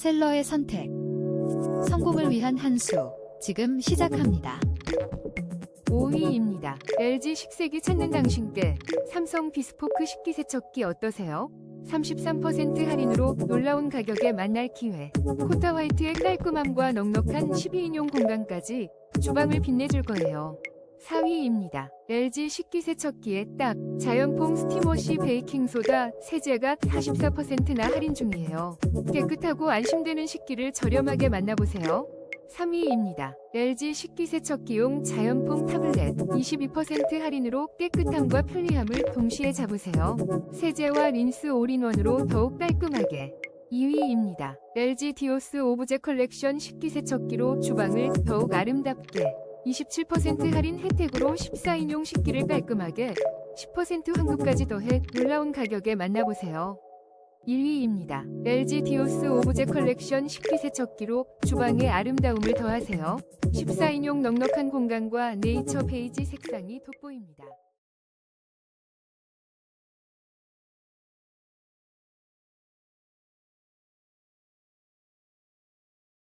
셀러의 선택. 성공을 위한 한 수. 지금 시작합니다. 5위입니다. LG 식세기 찾는 당신께 삼성 비스포크 식기 세척기 어떠세요? 33% 할인으로 놀라운 가격에 만날 기회. 코타 화이트의 깔끔함과 넉넉한 12인용 공간까지 주방을 빛내줄 거예요. 4위입니다. LG 식기세척기의 딱 자연풍 스팀워시 베이킹소다 세제가 44%나 할인 중이에요. 깨끗하고 안심되는 식기를 저렴하게 만나보세요. 3위입니다. LG 식기세척기용 자연풍 타블렛 22% 할인으로 깨끗함과 편리함을 동시에 잡으세요. 세제와 린스 올인원으로 더욱 깔끔하게. 2위입니다. LG 디오스 오브제 컬렉션 식기세척기로 주방을 더욱 아름답게. 27% 할인 혜택으로 14인용 식기를 깔끔하게 10% 환급까지 더해 놀라운 가격에 만나보세요. 1위입니다. LG 디오스 오브제 컬렉션 식기 세척기로 주방의 아름다움을 더하세요. 14인용 넉넉한 공간과 네이처 베이지 색상이 돋보입니다.